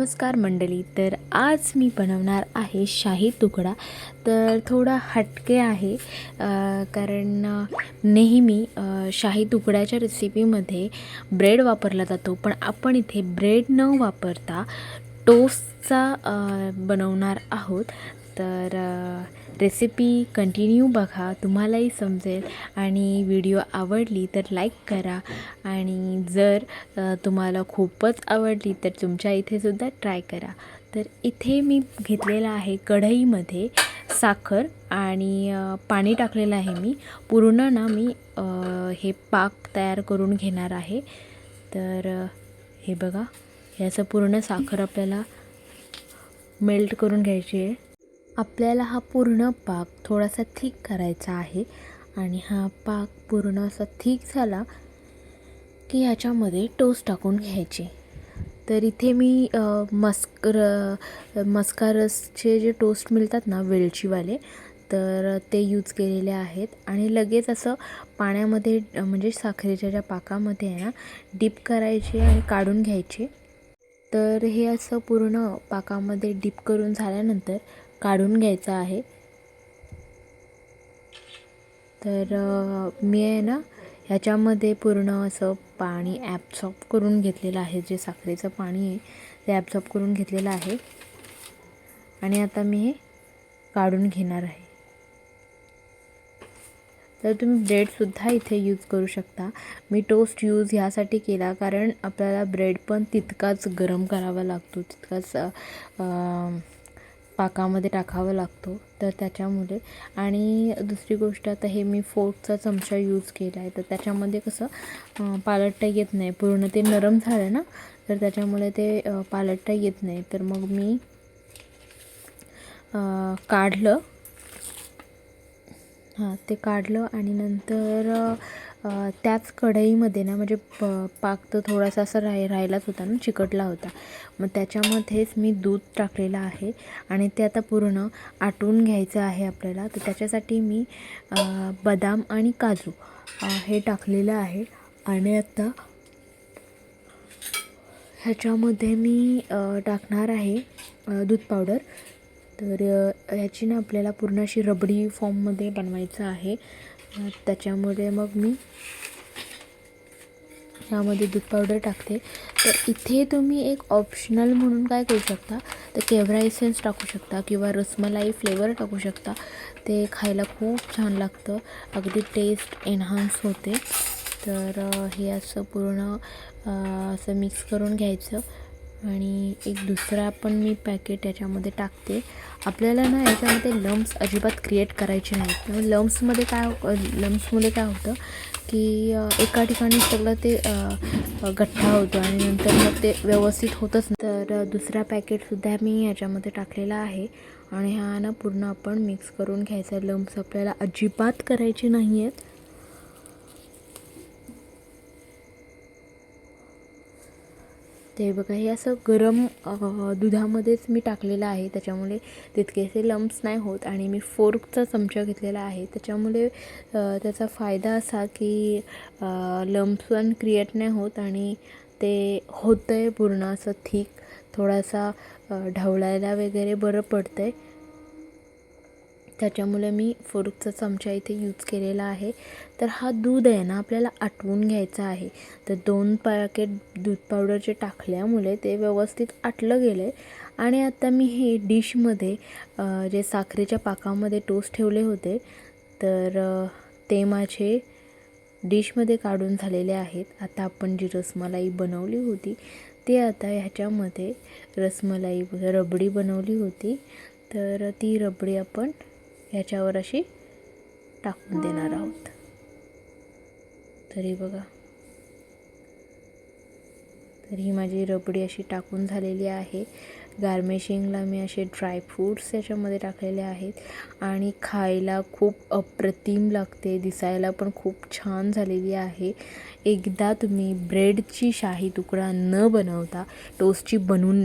नमस्कार मंडळी तर आज मी बनवणार आहे शाही तुकडा. तर थोडा हटके आहे कारण नेहमी शाही तुकड्याच्या रेसिपीमध्ये ब्रेड वापरला जातो. पण आपण इथे ब्रेड न वापरता टोस्टचा बनवणार आहोत. तर रेसिपी कंटिन्यू बघा तुम्हालाही समजेल. आणि व्हिडिओ आवडली तर लाईक करा. आणि जर तुम्हाला खूपच आवडली तर तुमच्या इथे सुद्धा ट्राय करा. तर इथे मी घेतलेलं आहे कढईमध्ये साखर आणि पाणी टाकलेलं आहे मी. पूर्ण ना मी हे पाक तयार करून घेणार आहे. तर हे बघा. याचं पूर्ण साखर आपल्याला मेल्ट करून घ्यायची आहे. आपल्याला हा पूर्ण पाक थोडासा थिक करायचा आहे. आणि हा पाक पूर्ण असा थिक झाला की ह्याच्यामध्ये टोस्ट टाकून घ्यायचे. तर इथे मी मस्कर मस्कारसचे जे टोस्ट मिळतात ना वेलचीवाले तर ते यूज केलेले आहेत. आणि लगेच असं पाण्यामध्ये म्हणजे साखरेच्या ज्या पाकामध्ये आहे ना डिप करायचे आणि काढून घ्यायचे. तर हे असं पूर्ण पाकामध्ये डिप करून झाल्यानंतर काढून घ्यायचं आहे. तर मी आहे ना ह्याच्यामध्ये पूर्ण असं पाणी ॲबसॉर्ब करून घेतलेलं आहे. जे साखरेचं पाणी आहे ते ॲब्झॉर्ब करून घेतलेलं आहे. आणि आता मी हे काढून घेणार आहे. तर तुम्ही ब्रेडसुद्धा इथे यूज करू शकता. मी टोस्ट यूज ह्यासाठी केला कारण आपल्याला ब्रेड पण तितकाच गरम करावा लागतो. तितकाच पाकामध्ये टाकावा लागतो तर त्याच्यामुळे. आणि दुसरी गोष्ट आता हे मी फोर्कचा चमचा यूज केला आहे तर त्याच्यामध्ये कसं पालटता येत नाही. पूर्ण ते नरम झालं ना तर त्याच्यामुळे ते पालटता येत नाही. तर मग मी काढलं. हां ते काढलं आणि नंतर त्याच कढईमध्ये ना म्हणजे प पाक तर थोडासा असा राहि राहिलाच होता ना चिकटला होता. मग त्याच्यामध्येच मी दूध टाकलेलं आहे आणि ते आता पूर्ण आटवून घ्यायचं आहे आपल्याला. तर त्याच्यासाठी मी बदाम आणि काजू हे टाकलेलं आहे. आणि आता ह्याच्यामध्ये मी टाकणार आहे दूध पावडर. तर ह्याची ना आपल्याला पूर्ण अशी रबडी फॉर्ममध्ये बनवायचं आहे. त्याच्यामुळे मग मी यामध्ये दूध पावडर टाकते. तर इथे तुम्ही एक ऑप्शनल म्हणून काय करू शकता? तर केवरा एसेन्स टाकू शकता किंवा रसमलाई फ्लेवर टाकू शकता? ते खायला खूप छान लागतं. अगदी टेस्ट एन्हान्स होते. तर हे असं पूर्ण असं मिक्स करून घ्यायचं. आणि एक दुसरा पण मी पॅकेट याच्यामध्ये टाकते. आपल्याला ना याच्यामध्ये लम्स अजिबात क्रिएट करायचे नाहीत. त्यामुळे लम्समध्ये काय हो-, लम्समध्ये काय होतं की एका ठिकाणी सगळं ते गठ्ठा होतो आणि नंतर मग ते व्यवस्थित होतच तर दुसरा पॅकेटसुद्धा मी याच्यामध्ये टाकलेला आहे. आणि हा ना पूर्ण आपण मिक्स करून घ्यायचा. लम्स आपल्याला अजिबात करायचे नाही आहेत ते बघा हे असं गरम दुधामध्येच मी टाकलेलं आहे. त्याच्यामुळे तितकेसे लम्स नाही होत आणि मी फोर्कचा चमचा घेतलेला आहे. त्याच्यामुळे त्याचा फायदा असा की लम्स पण क्रिएट नाही होत आणि ते होतं आहे पूर्ण असं थीक थोडासा ढवळायला वगैरे बरं पडतं आहे त्याच्यामुळे मी फोर्कचा चमचा इथे यूज केलेला आहे. तर हा दूध आहे ना आपल्याला आटवून घ्यायचा आहे. तर दोन पॅकेट दूध पावडरचे टाकल्यामुळे ते व्यवस्थित आटलं गेलं आहे आणि आता मी हे डिशमध्ये जे साखरेच्या पाकामध्ये टोस्ट ठेवले होते तर ते माझे डिशमध्ये काढून झालेले आहेत. आता आपण जी रसमलाई बनवली होती ते आता ह्याच्यामध्ये रसमलाई रबडी बनवली होती. तर ती रबडी आपण ह्याच्यावर अशी टाकून देणार आहोत. तरी बघा. तर ही माझी रबडी अशी टाकून झालेली आहे. गार्मेशिंगला मी असे ड्रायफ्रूट्स याच्यामध्ये टाकलेले आहेत. आणि खायला खूप अप्रतिम लागते दिसायला पण खूप छान झालेली आहे. एकदा तुम्ही ब्रेडची शाही तुकडा न बनवता टोस्टची बनवून नक्की